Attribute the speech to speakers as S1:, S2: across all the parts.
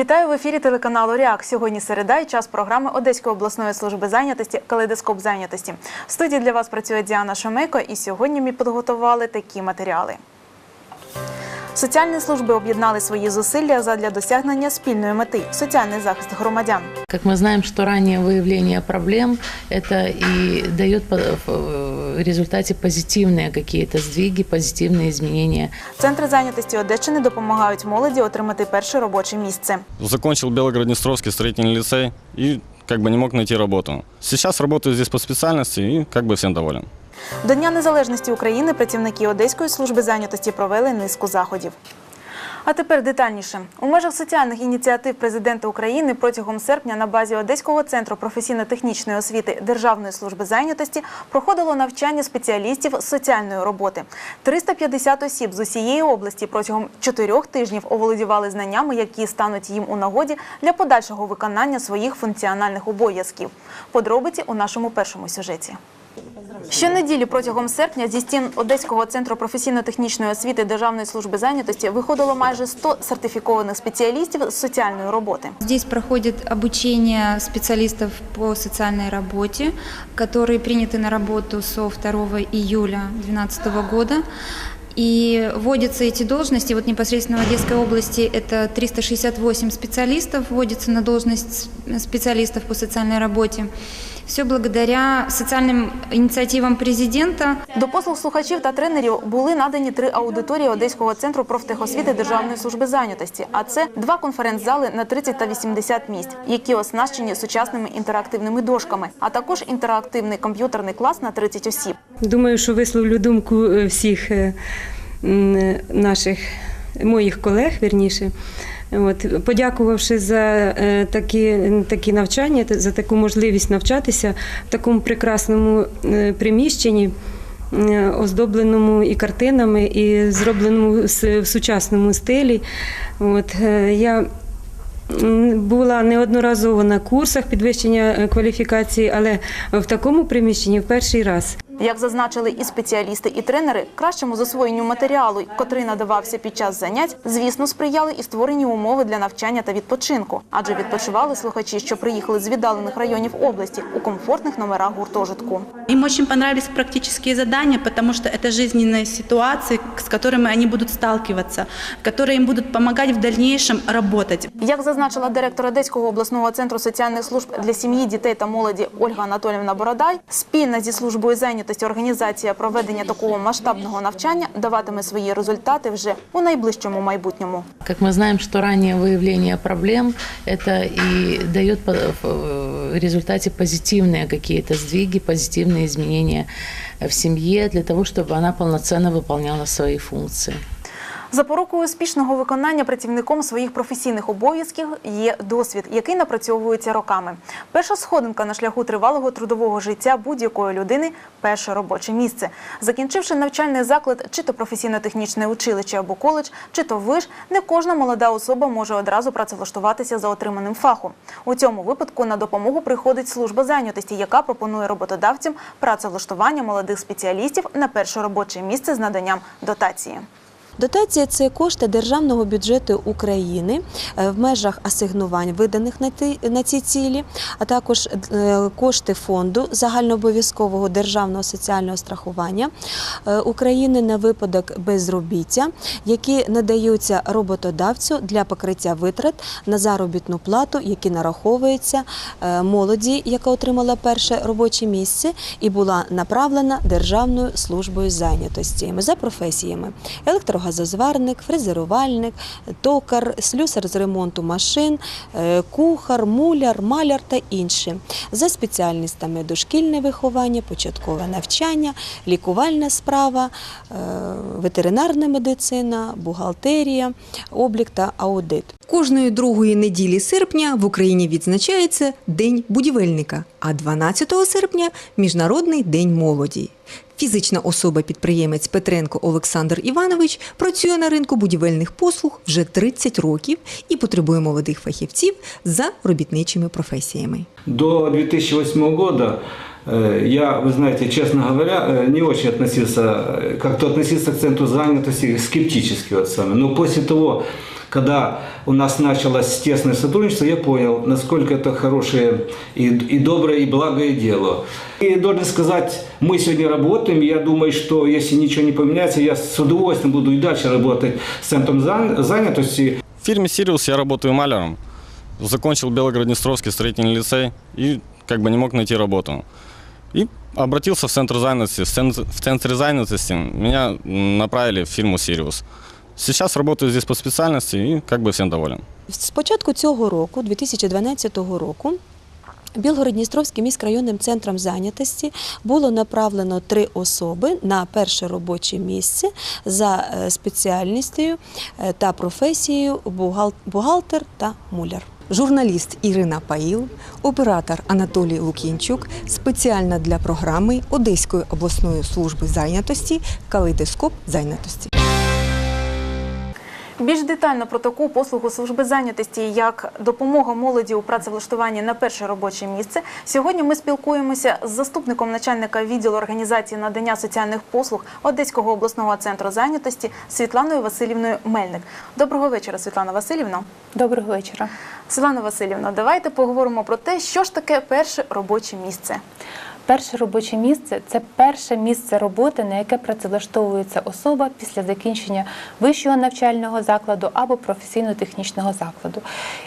S1: Вітаю в ефірі телеканалу Ріак. Сьогодні середа і час програми Одеської обласної служби зайнятості Калейдоскоп зайнятості. В студії для вас працює Діана Шомейко, і сьогодні ми підготували такі матеріали. Соціальні служби об'єднали свої зусилля задля досягнення спільної мети соціальний захист громадян.
S2: Как мы знаем, что раннее выявление проблем это и дает по- в результате позитивные какие-то сдвиги, позитивные изменения.
S1: Центри зайнятості Одещини допомагають молоді отримати перше робоче місце.
S3: Закончил Белогороднестровский строительный лицей и как бы не мог найти работу. Сейчас работаю здесь по специальности и как бы всем доволен.
S1: До Дня Незалежності України працівники Одеської служби зайнятості провели низку заходів. А тепер детальніше. У межах соціальних ініціатив президента України протягом серпня на базі Одеського центру професійно-технічної освіти Державної служби зайнятості проходило навчання спеціалістів соціальної роботи. 350 осіб з усієї області протягом чотирьох тижнів оволодівали знаннями, які стануть їм у нагоді для подальшого виконання своїх функціональних обов'язків. Подробиці у нашому першому сюжеті. Щонеділі протягом серпня зі стін Одеського центру професійно-технічної освіти Державної служби зайнятості виходило майже 100 сертифікованих спеціалістів з соціальної роботи.
S4: Здесь проходит обучение специалистов по социальной работе, которые приняты на работу со 2 июля 2012 года. И вводятся эти должности, вот непосредственно в Одесской области это 368 специалистов, вводится на должность специалистов по социальной работе. Все благодаря социальным инициативам президента.
S1: До послуг слухачів та тренерів були надані три аудиторії Одеського центру профтехосвіти Державної служби зайнятості. А це два конференц-зали на 30 та 80 місць, які оснащені сучасними інтерактивними дошками, а також інтерактивний комп'ютерний клас на 30 осіб.
S5: Думаю, що висловлю думку е, всіх е, наших моїх колег, вірніше. От, подякувавши за е, такі, такі навчання, за таку можливість навчатися в такому прекрасному е, приміщенні, е, оздобленому і картинами, і зробленому в сучасному стилі. От, я Була неодноразово на курсах підвищення кваліфікації, але в такому приміщенні в перший раз.
S1: Як зазначили і спеціалісти, і тренери, кращому засвоєнню матеріалу, котрий надавався під час занять, звісно, сприяли і створені умови для навчання та відпочинку. Адже відпочивали слухачі, що приїхали з віддалених районів області у комфортних номерах гуртожитку.
S6: Им очень понравились практические задания, потому что это жизненные ситуации, с которыми они будут сталкиваться, которые им будут помогать в дальнейшем работать.
S1: Як зазначила директор Одеського обласного центру соціальних служб для сім'ї, дітей та молоді Ольга Анатоліївна Бородай, спільна зі службою зайнятості організація проведення такого масштабного навчання даватиме свої результати вже у найближчому майбутньому.
S2: Как мы знаем, что раннее выявление проблем это и дает по- в результате позитивные какие-то сдвиги, позитивные изменения в семье для того, чтобы она полноценно выполняла свои функции.
S1: Запорукою успішного виконання працівником своїх професійних обов'язків є досвід, який напрацьовується роками. Перша сходинка на шляху тривалого трудового життя будь-якої людини перше робоче місце. Закінчивши навчальний заклад, чи то професійно-технічне училище або коледж, чи то виш, не кожна молода особа може одразу працевлаштуватися за отриманим фахом. У цьому випадку на допомогу приходить служба зайнятості, яка пропонує роботодавцям працевлаштування молодих спеціалістів на перше робоче місце з наданням дотації.
S7: Дотація це кошти державного бюджету України е, в межах асигнувань, виданих на ці цілі, а також е, кошти фонду загальнообов'язкового державного соціального страхування е, України на випадок безробіття, які надаються роботодавцю для покриття витрат на заробітну плату, які нараховуються молоді, яка отримала перше робоче місце і була направлена Державною службою зайнятості. За професіями електрогазозварник, фрезерувальник, токар, слюсар з ремонту машин, е, кухар, муляр, маляр та інші. За спеціальностями дошкільне виховання, початкове навчання, лікувальна справа, е, ветеринарна медицина, бухгалтерія, облік та аудит.
S8: Кожної другої неділі серпня в Україні відзначається День будівельника, а 12 серпня Міжнародний день молоді. Фізична особа-підприємець Петренко Олександр Іванович працює на ринку будівельних послуг вже 30 років і потребує молодих фахівців за робітничими професіями.
S9: До 2008 года Э, Я, вы знаете, честно говоря, э, не очень относился, э, как-то относился к центру занятости скептически вот сами. Но после того, когда у нас началось тесное сотрудничество, я понял, насколько это хорошее и, и доброе, и благое дело. И должен сказать, мы сегодня работаем, я думаю, что если ничего не поменяется, я с удовольствием буду и дальше работать с центром зан- занятости.
S3: В фирме «Сириус» я работаю маляром. Закончил Белгород-Днестровский строительный лицей и как бы не мог найти работу. И обратился в центр занятости. В цен- в центре занятости меня направили в фирму «Сириус». Сейчас работаю здесь по специальности и как бы всем доволен.
S7: З початку цього року, 2012 року, Білгород-Дністровським міськрайонним центром зайнятості було направлено три особи на перше робоче місце за е, спеціальністю е, та професією бухгалтер та муляр.
S8: Журналіст Ірина Паїл, оператор Анатолій Лукінчук, спеціально для програми Одеської обласної служби зайнятості Калейдоскоп зайнятості.
S1: Більш детально про таку послугу служби зайнятості, як допомога молоді у працевлаштуванні на перше робоче місце. Сьогодні ми спілкуємося з заступником начальника відділу організації надання соціальних послуг Одеського обласного центру зайнятості Світланою Васильівною Мельник. Доброго вечора, Світлана Васильівна.
S10: Доброго вечора.
S1: Світлана Васильівна, давайте поговоримо про те, що ж таке перше робоче місце.
S10: Перше робоче місце це перше місце роботи, на яке працевлаштовується особа після закінчення вищого навчального закладу або професійно-технічного закладу.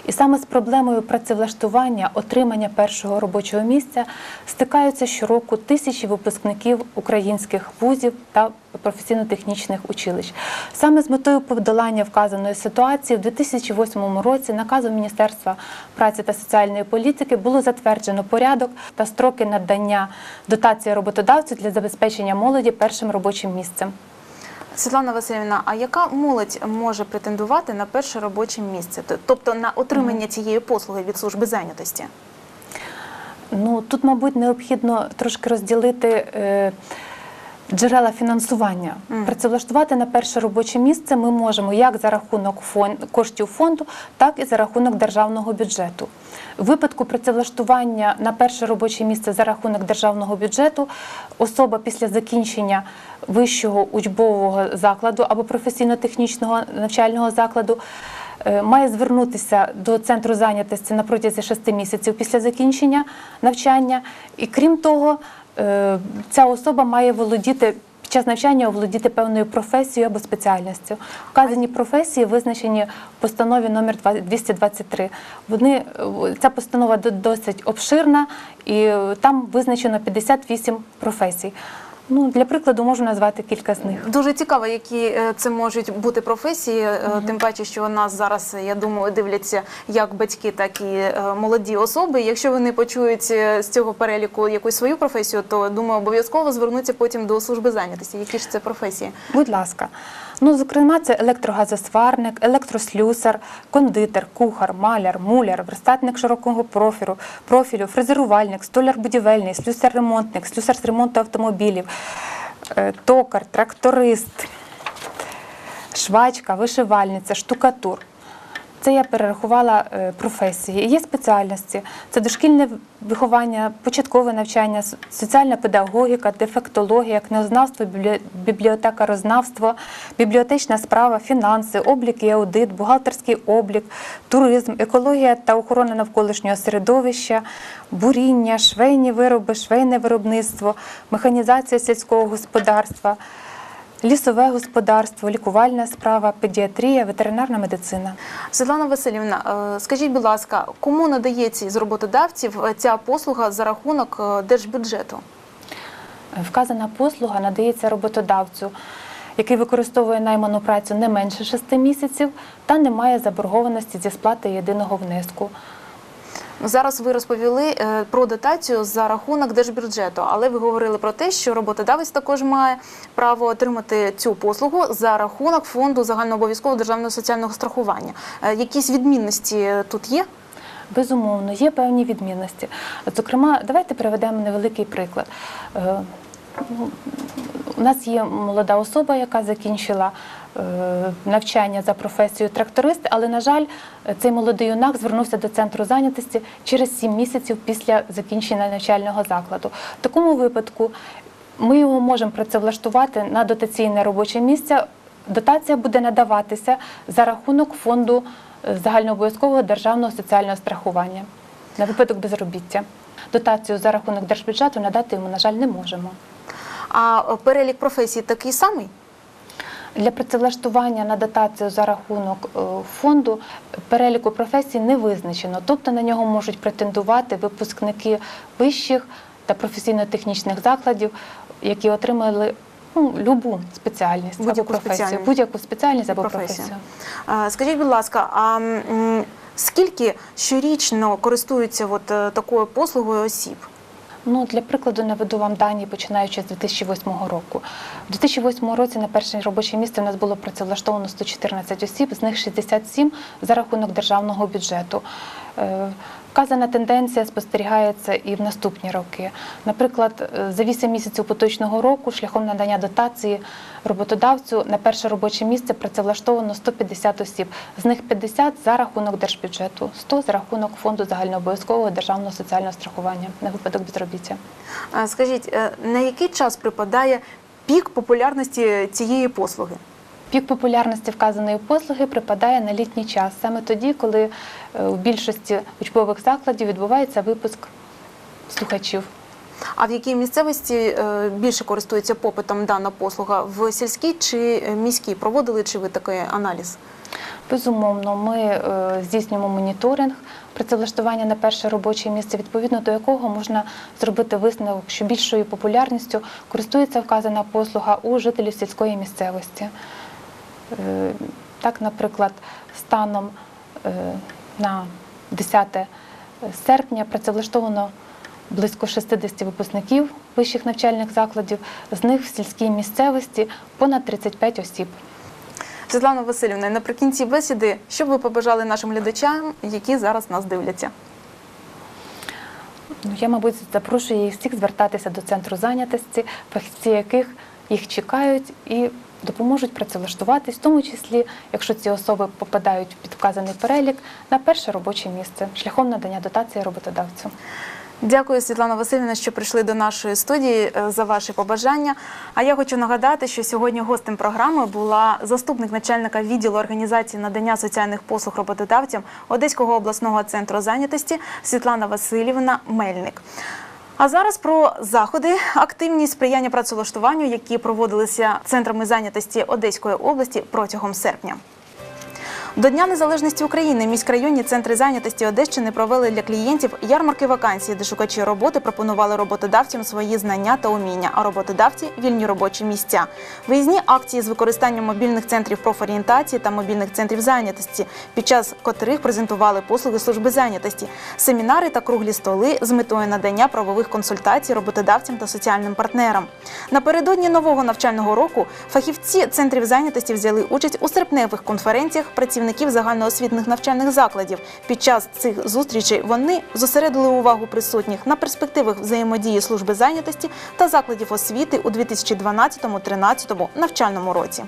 S10: І саме з проблемою працевлаштування, отримання першого робочого місця стикаються щороку тисячі випускників українських вузів та професійно-технічних училищ. Саме з метою подолання вказаної ситуації в 2008 році наказом Міністерства праці та соціальної політики було затверджено порядок та строки надання дотації роботодавцю для забезпечення молоді першим робочим місцем.
S1: Світлана Васильівна, а яка молодь може претендувати на перше робоче місце, тобто на отримання цієї послуги від служби зайнятості?
S10: Ну тут, мабуть, необхідно трошки розділити. Е, Джерела фінансування працевлаштувати на перше робоче місце ми можемо як за рахунок фон- коштів фонду, так і за рахунок державного бюджету. В випадку працевлаштування на перше робоче місце за рахунок державного бюджету особа після закінчення вищого учбового закладу або професійно-технічного навчального закладу е, має звернутися до центру зайнятості на протязі шести місяців після закінчення навчання. І крім того, ця особа має володіти. Під час навчання оволодіти певною професією або спеціальністю. Вказані професії визначені в постанові номер 223. Вони е, ця постанова досить обширна, і е, там визначено 58 професій. Ну, для прикладу можу назвати кілька з них.
S1: Дуже цікаво, які е, це можуть бути професії. Угу. Тим паче, що нас зараз, я думаю, дивляться як батьки, так і е, молоді особи. Якщо вони почують з цього переліку якусь свою професію, то думаю, обов'язково звернуться потім до служби зайнятості. Які ж це професії?
S10: Будь ласка. Ну, зокрема, це електрогазосварник, електрослюсар, кондитер, кухар, маляр, муляр, верстатник широкого профілю, профілю, фрезерувальник, столяр будівельний, слюсар-ремонтник, слюсар з ремонту автомобілів, е, токар, тракторист, швачка, вишивальниця, штукатур. Це я перерахувала е, професії. Є спеціальності: це дошкільне виховання, початкове навчання, соціальна педагогіка, дефектологія, книгознавство, біблі- бібліотекарознавство, бібліотечна справа, фінанси, облік і аудит, бухгалтерський облік, туризм, екологія та охорона навколишнього середовища, буріння, швейні вироби, швейне виробництво, механізація сільського господарства. Лісове господарство, лікувальна справа, педіатрія, ветеринарна медицина.
S1: Світлана Васильівна, е, скажіть, будь ласка, кому надається з роботодавців е, ця послуга за рахунок е, держбюджету?
S10: Вказана послуга надається роботодавцю, який використовує найману працю не менше 6 місяців та не має заборгованості зі сплати єдиного внеску.
S1: Зараз ви розповіли е, про дотацію за рахунок держбюджету, але ви говорили про те, що роботодавець також має право отримати цю послугу за рахунок фонду загальнообов'язкового державного соціального страхування. Е, Якісь відмінності тут є?
S10: Безумовно, є певні відмінності. Зокрема, давайте приведемо невеликий приклад. У нас є молода особа, яка закінчила е, навчання за професією тракторист, але, на жаль, цей молодий юнак звернувся до центру зайнятості через 7 місяців після закінчення навчального закладу. В такому випадку ми його можемо працевлаштувати на дотаційне робоче місце. Дотація буде надаватися за рахунок фонду е, загальнообов'язкового державного соціального страхування на випадок безробіття. Дотацію за рахунок держбюджету надати йому, на жаль, не можемо.
S1: А е, перелік професій такий самий?
S10: Для працевлаштування на дотацію за рахунок е, фонду переліку професій не визначено, тобто на нього можуть претендувати випускники вищих та професійно-технічних закладів, які отримали ну, любу спеціальність
S1: Будь-яку
S10: професію, будь-яку спеціальність або
S1: Професію.
S10: професію.
S1: Е, Скажіть, будь ласка, а скільки щорічно користуються от такою послугою осіб?
S10: Ну, для прикладу наведу вам дані, починаючи з 2008 року. У 2008 році на перше робоче місце у нас було працевлаштовано 114 осіб, з них 67 за рахунок державного бюджету. Е, Вказана тенденція спостерігається і в наступні роки. Наприклад, е, за 8 місяців поточного року шляхом надання дотації роботодавцю на перше робоче місце працевлаштовано 150 осіб, з них 50 за рахунок держбюджету, 100 за рахунок фонду загальнообов'язкового державного соціального страхування на випадок безробіття.
S1: Скажіть, е, на який час припадає пік популярності цієї послуги?
S10: Пік популярності вказаної послуги припадає на літній час, саме тоді, коли е, у більшості учбових закладів відбувається випуск слухачів.
S1: А в якій місцевості е, більше користується попитом дана послуга? В сільській чи міській? Проводили чи ви такий аналіз?
S10: Безумовно, ми е, здійснюємо моніторинг працевлаштування на перше робоче місце, відповідно до якого можна зробити висновок, що більшою популярністю користується вказана послуга у жителів сільської місцевості. Е, Так, наприклад, станом е, на 10 серпня працевлаштовано близько 60 випускників вищих навчальних закладів, з них в сільській місцевості понад 35 осіб.
S1: Світлана Васильівна, наприкінці бесіди, що б ви побажали нашим глядачам, які зараз нас дивляться?
S10: Ну, я, мабуть, запрошую їх всіх звертатися до центру зайнятості, фахівці яких їх чекають і допоможуть працевлаштуватись, в тому числі, якщо ці особи попадають під вказаний перелік, на перше робоче місце шляхом надання дотації роботодавцю.
S1: Дякую, Світлана Васильівна, що прийшли до нашої студії е, за ваші побажання. А я хочу нагадати, що сьогодні гостем програми була заступник начальника відділу організації надання соціальних послуг роботодавцям Одеського обласного центру зайнятості Світлана Васильівна Мельник. А зараз про заходи, активні сприяння працевлаштуванню, які проводилися центрами зайнятості Одеської області протягом серпня. До Дня Незалежності України міськрайонні центри зайнятості Одещини провели для клієнтів ярмарки вакансій, де шукачі роботи пропонували роботодавцям свої знання та уміння, а роботодавці вільні робочі місця. Виїзні акції з використанням мобільних центрів профорієнтації та мобільних центрів зайнятості, під час котрих презентували послуги служби зайнятості, семінари та круглі столи з метою надання правових консультацій роботодавцям та соціальним партнерам. Напередодні нового навчального року фахівці центрів зайнятості взяли участь у серпневих конференціях працівників загальноосвітних навчальних закладів. Під час цих зустрічей вони зосередили увагу присутніх на перспективах взаємодії служби зайнятості та закладів освіти у 2012-2013 навчальному році.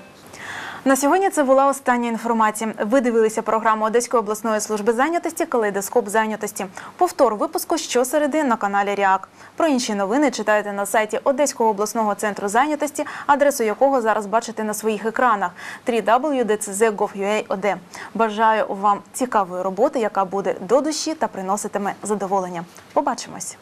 S1: На сьогодні це була остання інформація. Ви дивилися програму Одеської обласної служби зайнятості Калейдоскоп зайнятості. Повтор випуску щосереди на каналі Ріак. Про інші новини читайте на сайті Одеського обласного центру зайнятості, адресу якого зараз бачите на своїх екранах www.dcz.gov.ua.od. Бажаю вам цікавої роботи, яка буде до душі та приноситиме задоволення. Побачимось.